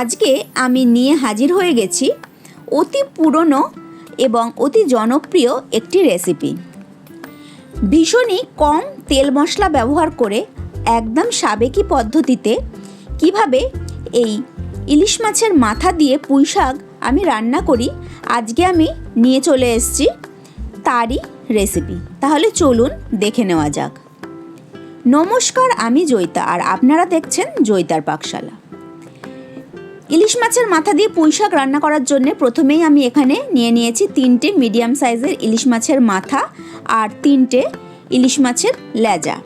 আজকে আমি নিয়ে হাজির হয়ে গেছি অতি পুরনো এবং অতি জনপ্রিয় একটি রেসিপি ভীষণই কম তেল মশলা ব্যবহার করে একদম সাবেকি পদ্ধতিতে কীভাবে এই ইলিশ মাছের মাথা দিয়ে পুঁই শাক আমি রান্না করি, আজকে আমি নিয়ে চলে এসেছি তারই রেসিপি তাহলে চলুন দেখে নেওয়া যাক। নমস্কার, আমি জয়িতা, আর আপনারা দেখছেন জয়িতার পাকশালা। ইলিশ মাছের মাথা দিয়ে পুঁই শাক রান্না করার জন্য প্রথমেই আমি এখানে নিয়ে নিয়েছি তিনটে মিডিয়াম সাইজের ইলিশ মাছের মাথা আর তিনটে ইলিশ মাছের লেজা।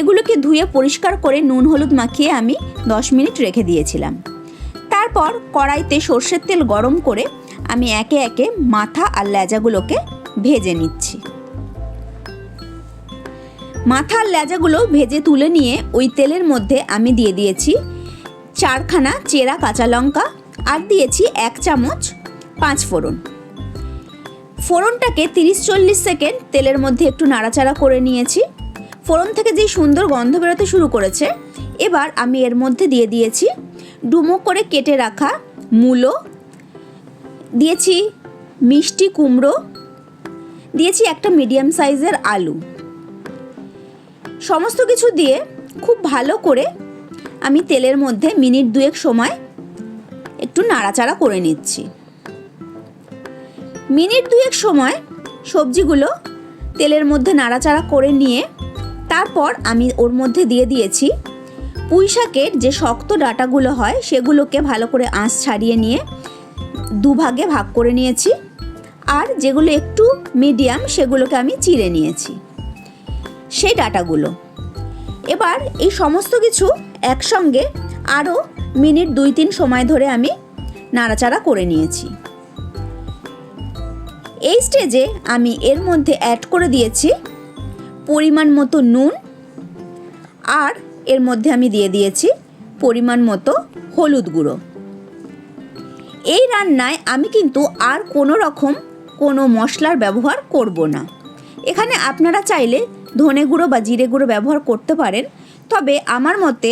এগুলোকে ধুয়ে পরিষ্কার করে নুন হলুদ মাখিয়ে আমি দশ মিনিট রেখে দিয়েছিলাম। তারপর কড়াইতে সর্ষের তেল গরম করে আমি একে একে মাথা আর লেজাগুলোকে ভেজে নিচ্ছি। মাথার লেজাগুলো ভেজে তুলে নিয়ে ওই তেলের মধ্যে আমি দিয়ে দিয়েছি চারখানা চেরা কাঁচা লঙ্কা আর দিয়েছি এক চামচ পাঁচ ফোড়ন। ফোড়নটাকে তিরিশ চল্লিশ সেকেন্ড তেলের মধ্যে একটু নাড়াচাড়া করে নিয়েছি। ফোড়ন থেকে যেই সুন্দর গন্ধ বেরোতে শুরু করেছে, এবার আমি এর মধ্যে দিয়ে দিয়েছি ডুমো করে কেটে রাখা মূলো, দিয়েছি মিষ্টি কুমড়ো, দিয়েছি একটা মিডিয়াম সাইজের আলু। সমস্ত কিছু দিয়ে খুব ভালো করে আমি তেলের মধ্যে মিনিট দুয়েক সময় একটু নাড়াচাড়া করে নিচ্ছি। মিনিট দুয়েক সময় সবজিগুলো তেলের মধ্যে নাড়াচাড়া করে নিয়ে তারপর আমি ওর মধ্যে দিয়ে দিয়েছি পুঁই শাকের যে শক্ত ডাটাগুলো হয় সেগুলোকে ভালো করে আঁশ ছাড়িয়ে নিয়ে দুভাগে ভাগ করে নিয়েছি আর যেগুলো একটু মিডিয়াম সেগুলোকে আমি চিড়ে নিয়েছি। সেই ডাটাগুলো। এবার এই সমস্ত কিছু একসঙ্গে আরও মিনিট দুই তিন সময় ধরে আমি নাড়াচাড়া করে নিয়েছি। এই স্টেজে আমি এর মধ্যে অ্যাড করে দিয়েছি পরিমাণ মতো নুন আর এর মধ্যে আমি দিয়ে দিয়েছি পরিমাণ মতো হলুদ গুঁড়ো। এই রান্নায় আমি কিন্তু আর কোনো রকম কোনো মশলার ব্যবহার করব না। এখানে আপনারা চাইলে ধনে গুঁড়ো বা জিরে গুঁড়ো ব্যবহার করতে পারেন, তবে আমার মতে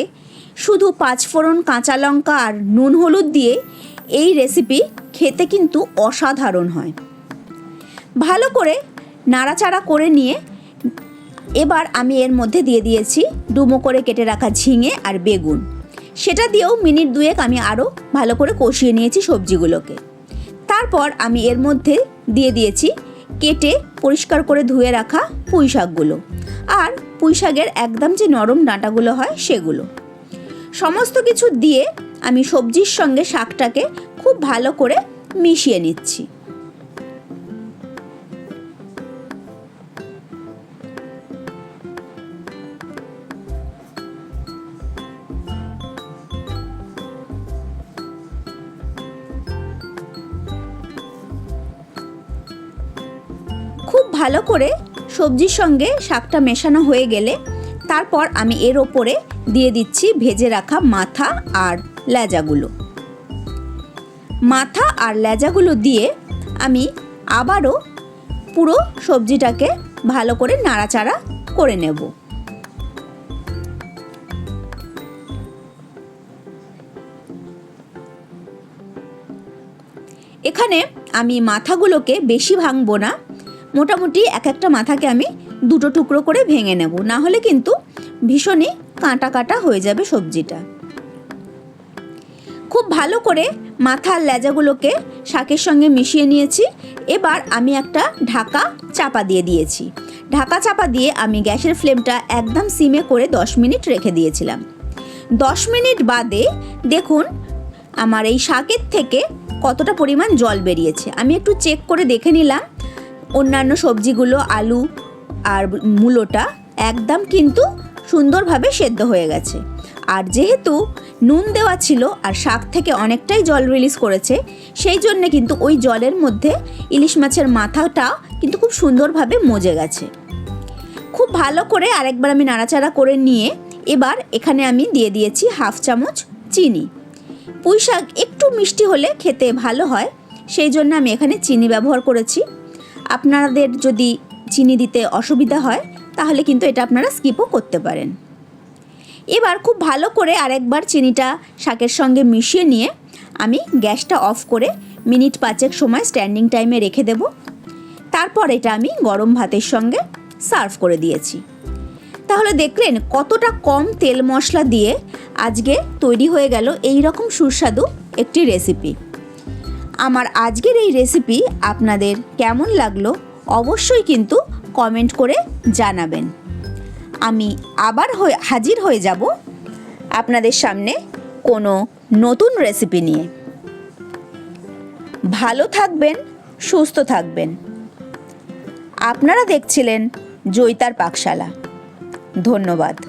শুধু পাঁচফোড়ন কাঁচা লঙ্কা আর নুন হলুদ দিয়ে এই রেসিপি খেতে কিন্তু অসাধারণ হয়। ভালো করে নাড়াচাড়া করে নিয়ে এবার আমি এর মধ্যে দিয়ে দিয়েছি ডুমো করে কেটে রাখা ঝিঙে আর বেগুন। সেটা দিয়েও মিনিট দুয়েক আমি আরও ভালো করে কষিয়ে নিয়েছি সবজিগুলোকে। তারপর আমি এর মধ্যে দিয়ে দিয়েছি কেটে পরিষ্কার করে ধুয়ে রাখা পুঁই শাকগুলো আর পুঁই শাকের একদম যে নরম ডাঁটাগুলো হয় সেগুলো। সমস্ত কিছু দিয়ে আমি সবজির সঙ্গে শাকটাকে খুব ভালো করে মিশিয়ে নিচ্ছি। খুব ভালো করে সবজির সঙ্গে শাকটা মেশানো হয়ে গেলে তারপর আমি এর ওপরে দিয়ে দিচ্ছি ভেজে রাখা মাথা আর লেজাগুলো। মাথা আর লেজাগুলো দিয়ে আমি আবারও পুরো সবজিটাকে ভালো করে নাড়াচাড়া করে নেব। এখানে আমি মাথাগুলোকে বেশি ভাঙবো না। মোটামুটি এক একটা মাথাকে আমি দুটো টুকরো করে ভেঙে নেব। না হলে কিন্তু ভীষণই কাঁটা কাঁটা হয়ে যাবে সবজিটা। খুব ভালো করে মাথার লেজাগুলোকে শাকের সঙ্গে মিশিয়ে নিয়েছি। এবার আমি একটা ঢাকা চাপা দিয়ে দিয়েছি। ঢাকা চাপা দিয়ে আমি গ্যাসের ফ্লেমটা একদম সিমে করে দশ মিনিট রেখে দিয়েছিলাম। দশ মিনিট বাদে দেখুন আমার এই শাকের থেকে কতটা পরিমাণ জল বেরিয়েছে। আমি একটু চেক করে দেখে নিলাম। অন্যান্য সবজিগুলো, আলু আর মূলোটা একদম কিন্তু সুন্দরভাবে সেদ্ধ হয়ে গেছে। আর যেহেতু নুন দেওয়া ছিল আর শাক থেকে অনেকটাই জল রিলিজ করেছে, সেই জন্যে কিন্তু ওই জলের মধ্যে ইলিশ মাছের মাথাটা কিন্তু খুব সুন্দরভাবে মজে গেছে। খুব ভালো করে আরেকবার আমি নাড়াচাড়া করে নিয়ে এবার এখানে আমি দিয়ে দিয়েছি হাফ চামচ চিনি। পুঁই শাক একটু মিষ্টি হলে খেতে ভালো হয়, সেই জন্য আমি এখানে চিনি ব্যবহার করেছি। আপনাদের যদি চিনি দিতে অসুবিধা হয় তাহলে কিন্তু এটা আপনারা স্কিপও করতে পারেন। এবার খুব ভালো করে আরেকবার চিনিটা শাকের সঙ্গে মিশিয়ে নিয়ে আমি গ্যাসটা অফ করে মিনিট পাঁচেক সময় স্ট্যান্ডিং টাইমে রেখে দেব। তারপর এটা আমি গরম ভাতের সঙ্গে সার্ভ করে দিয়েছি। তাহলে দেখলেন কতটা কম তেল মশলা দিয়ে আজকে তৈরি হয়ে গেল এই রকম সুস্বাদু একটি রেসিপি আমার আজকের এই রেসিপি আপনাদের কেমন লাগল অবশ্যই কিন্তু কমেন্ট করে জানাবেন। আমি আবার হাজির হয়ে যাব আপনাদের সামনে কোনো নতুন রেসিপি নিয়ে। ভালো থাকবেন, সুস্থ থাকবেন। আপনারা দেখছিলেন জৈতার পাকশালা। ধন্যবাদ।